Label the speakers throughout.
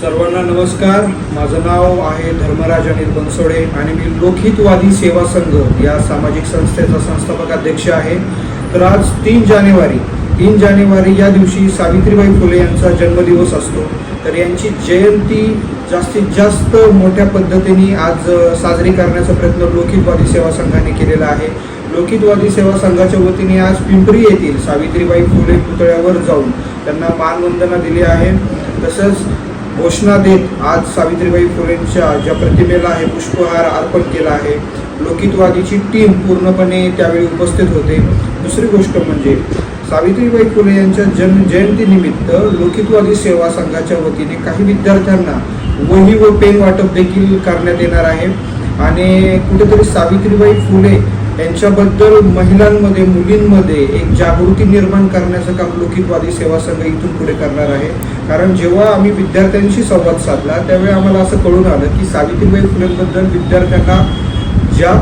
Speaker 1: सर्वांना नमस्कार. माझं नाव आहे धर्मराज अनिल बनसोडे आणि मी लोकहितवादी सेवा संघ या सामाजिक संस्थेचा संस्थापक अध्यक्ष आहे. तर आज तीन जानेवारी तीन जानेवारी या दिवशी सावित्रीबाई फुले यांचा जन्मदिवस असतो. तर यांची जयंती जास्तीत जास्त मोठ्या पद्धतीने आज साजरी करण्याचा प्रयत्न लोकहितवादी सेवा संघाने केलेला आहे. लोकहितवादी सेवा संघाच्या वतीने आज पिंपरी येथील सावित्रीबाई फुले पुतळ्यावर जाऊन त्यांना मानवंदना दिली आहे. तसंच घोषणा देत आज सावित्रीबाई फुलेंच्या ज्या प्रतिमेला आहे पुष्पहार अर्पण केला आहे लोकितवादीची टीम पूर्णपणे त्यावेळी उपस्थित होते. दुसरी गोष्ट म्हणजे सावित्रीबाई फुले यांच्या जन्म जयंतीनिमित्त लोकितवादी सेवा संघाच्या वतीने काही विद्यार्थ्यांना वही व पेन वाटप देखील करण्यात येणार आहे. आणि कुठेतरी सावित्रीबाई फुले यांच्याबद्दल महिलांमध्ये मुलींमध्ये एक जागृती निर्माण करण्याचं काम लोकितवादी सेवा संघ इथून पुढे करणार आहे. कारण जेव्हा आम्ही विद्यार्थ्यांशी संवाद साधला त्यावेळी आम्हाला असं कळून आलं की सावित्रीबाई फुलेबद्दल विद्यार्थ्यांना ज्या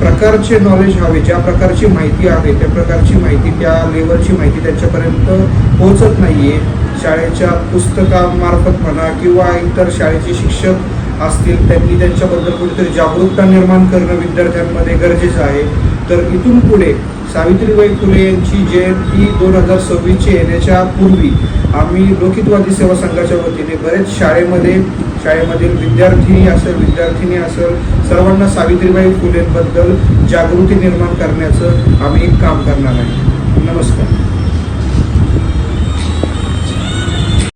Speaker 1: प्रकारचे नॉलेज हवे ज्या प्रकारची माहिती हवे त्या प्रकारची माहिती त्या लेवलची माहिती त्यांच्यापर्यंत पोहोचत नाही आहे शाळेच्या पुस्तकामार्फत म्हणा किंवा इतर शाळेचे शिक्षक असतील त्यांनी त्यांच्याबद्दल कुठेतरी जागरूकता निर्माण करणं विद्यार्थ्यांमध्ये गरजेचं आहे. तर इथून पुढे सावित्रीबाई फुले यांची जयंती दोन हजार सव्वीसची येण्याच्या पूर्वी आम्ही लोकितवादी सेवा संघाच्या वतीने बरेच शाळेमध्ये शाळेमधील विद्यार्थी असेल विद्यार्थिनी असेल सर्वांना सावित्रीबाई फुलेंबद्दल जागृती निर्माण करण्याचं आम्ही काम करणार आहे. नमस्कार.